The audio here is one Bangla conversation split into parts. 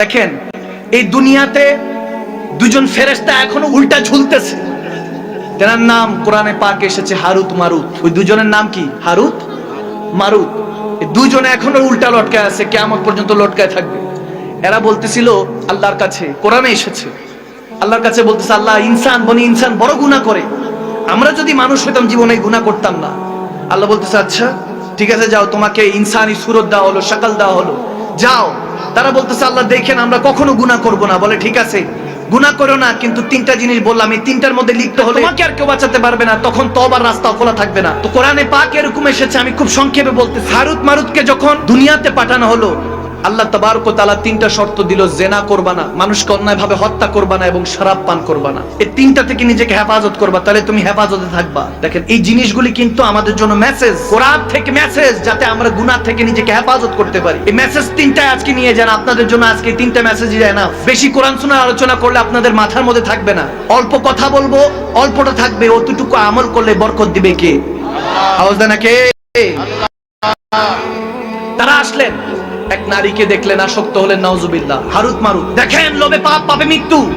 দেখেন, এই দুনিয়াতে দুজন ফেরেশতা এখনও উল্টা ঝুলতেছে। তেনার নাম কোরআনে পাক এসেছে হারুত মারুত। ওই দুজনের নাম কি? হারুত মারুত। দুজনে এখনও উল্টা লটকায় আছে কেমন পর্যন্ত লটকায় থাকবে। এরা বলতেছিল, আল্লাহর কাছে কোরআনে এসেছে। আল্লাহর কাছে বলতেছে, আল্লাহ ইনসান, বনি ইনসান বড় গুনাহ করে। আমরা যদি মানুষ হইতাম জীবনে গুনাহ করতাম না। আল্লাহ বলতেছে আচ্ছা ঠিক আছে, যাও, তোমাকে ইনসানি সুরত দেওয়া হলো সকাল দেওয়া হলো। যাও তারা বলতেছে আল্লাহ দেখেন আমরা কখনো গুনা করব না। বলে ঠিক আছে গুনা করো না কিন্তু তিনটা জিনিস বললাম। এই তিনটার মধ্যে লিখতে হলে তোমাকে আর কেউ বাঁচাতে পারবে না। তখন তবার রাস্তা খোলা থাকবে না। তো কোরআনে পাক এরকম এসেছে আমি খুব সংক্ষেপে বলতে হারুত মারুতকে যখন দুনিয়াতে পাঠানো হলো আল্লাহ তাবারক ও তিনটা শর্ত দিল, জেনা করবা না, মানুষকে অন্যায় ভাবে হত্যা করবা না এবং শরাব পান করবা না। এই তিনটা থেকে নিজেকে হেফাজত করবা, তাহলে তুমি হেফাজতে থাকবা। দেখেন, এই জিনিসগুলি কিন্তু আমাদের জন্য মেসেজ কোরআন থেকে মেসেজ যাতে আমরা গুনাহ থেকে নিজেকে হেফাজত করতে পারি। এই মেসেজ তিনটা আজকে নিয়ে যান, আপনাদের জন্য আজকে তিনটা মেসেজ যায় না বেশি কোরআন শোনার আলোচনা করলে আপনাদের মাথার মধ্যে থাকবে না। অল্প কথা বলব, অল্পটা থাকবে, অতটুকু আমল করলে বরকত দিবে কে? আওয়াজ দেয় না কে তারা আসলেন। এক নারীকে দেখলেন আসক্ত হলেন নাউজুবিল্লাহ। হারুত মারুত। দেখেন, লোভে পাপ, পাপে মৃত্যু।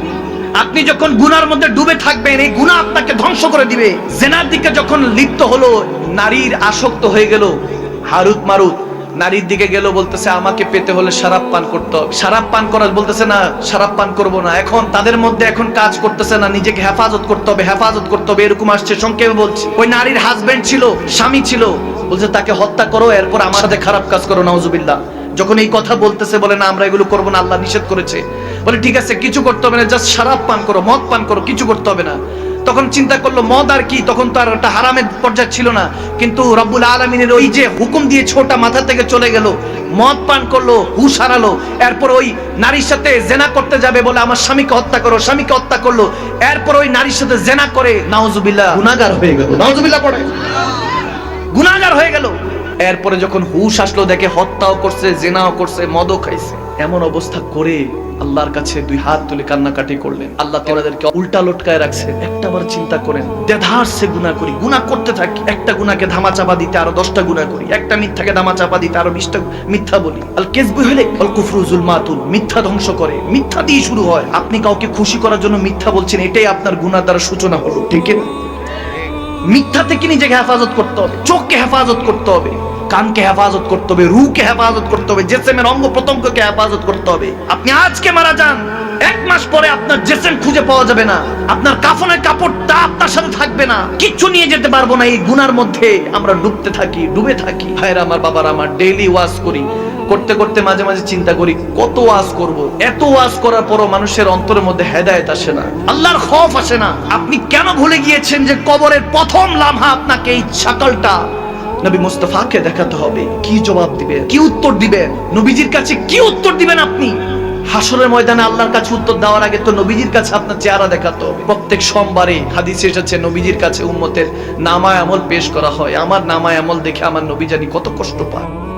আপনি যখন গুনার মধ্যে ডুবে থাকবেন, এই গুনাহ আপনাকে ধ্বংস করে দিবে। জেনার দিকে যখন লিপ্ত হলো, নারীর আসক্ত হয়ে গেল। হারুত মারুত। নারীর দিকে গেল, বলতেছে, আমাকে পেতে হলে শারাপ পান করতে হবে। শারাপ পান করা বলতেছে, না শারাপ পান করব না। এখন তাদের মধ্যে এখন কাজ করতেছে না, নিজেকে হেফাজত করতে হবে, হেফাজত করতে হবে। এরকম আসছে, সংক্ষেপে বলছি। ওই নারীর হাজবেন্ড ছিল, স্বামী ছিল। বলছে, তাকে হত্যা করো, এরপর আমার সাথে খারাপ কাজ করো, নাউজুবিল্লাহ। যখন এই কথা বলতেছে, বলে, না, আমরা এগুলো করব না, আল্লাহ নিষেধ করেছে। বলে, ঠিক আছে, কিছু করতে হবে না জাস্ট শারাপ পান করো, মদ পান করো, কিছু করতে হবে না। তখন চিন্তা করল, মদ আর কি, তখন তো আর ওটা হারামের পর্যায়ে ছিল না। কিন্তু রব্বুল আলমিনের ওই যে হুকুম দিয়ে ছোটা মাথা থেকে চলে গেল, মদ পান করল, হুশ হারালো। এরপর ওই নারীর সাথে জেনা করতে যাবে বলে, আমার স্বামীকে হত্যা করো, স্বামীকে হত্যা করল। এরপর ওই নারীর সাথে জেনা করে, নাউজুবিল্লাহ গুনাগার হয়ে গেল, নাউজুবিল্লাহ পড়ে। গুনাহগার হয়ে গেল। এরপরে যখন হুশ আসলো, দেখে হত্যাও করছে, জেনাও করছে, মদও খাইছে। এমন অবস্থা করে আল্লাহর কাছে দুই হাত তুলে কান্নাকাটি করলেন। আল্লাহ তেনাদেরকে উল্টা লটকায় রাখছে। একটা বার চিন্তা করেন, দেধার সে গুণা করি, গুণা করতে থাকি, একটা গুণাকে ধামা চাপা দিতে আরও দশটা গুণা করি, একটা মিথ্যাকে ধামা চাপা দিতে আরও বিশটা মিথ্যা বলি। আল কেসবু হলে অল কুফরুজুল মাতুল মিথ্যা ধ্বংস করে, মিথ্যা দিয়ে শুরু হয়। আপনি কাউকে খুশি করার জন্য মিথ্যা বলছেন, এটাই আপনার গুণার দ্বারা সূচনা হলো, ঠিক না মিথ্যা থেকে নিজেকে হেফাজত করতে হবে? চোখকে হেফাজত করতে হবে। কানকে হেফাজত করতে হবে রুকে হেফাজত করতে হবে, জেসেমের অঙ্গ প্রত্যঙ্গকে হেফাজত করতে হবে। আপনি আজকে মারা যান, এক মাস পরে আপনার জেসেম খুঁজে পাওয়া যাবে না, আপনার কাফনের কাপড়টা আপনার সাথে থাকবে না, কিচ্ছু নিয়ে যেতে পারব না, এই গুনার মধ্যে আমরা ডুবতে থাকি, ডুবে থাকি। ভাইরা আমার বাবার, আমার ডেইলি ওয়াজ করি, করতে করতে মাঝে মাঝে চিন্তা করি, কত ওয়াজ করব? এত ওয়াজ করার পরও মানুষের অন্তরের মধ্যে হেদায়েত আসে না, আল্লাহর খৌফ আসে না। আপনি কেন ভুলে গিয়েছেন যে কবরের প্রথম লামহা আপনাকে এই ছাকলটা নবী মুস্তফাকে দেখাতে হবে। কি জবাব দিবে? কি উত্তর দিবে? নবীজির কাছে কি উত্তর দিবেন আপনি? হাসরের ময়দানে আল্লাহর কাছে উত্তর দেওয়ার আগে তো নবীজির কাছে আপনার চেহারা দেখাতো প্রত্যেক সোমবারে হাদিসে এসেছে, নবীজির কাছে উম্মতের নামায় আমল পেশ করা হয়। আমার নামায় আমল দেখে আমার নবী জানি কত কষ্ট পায়।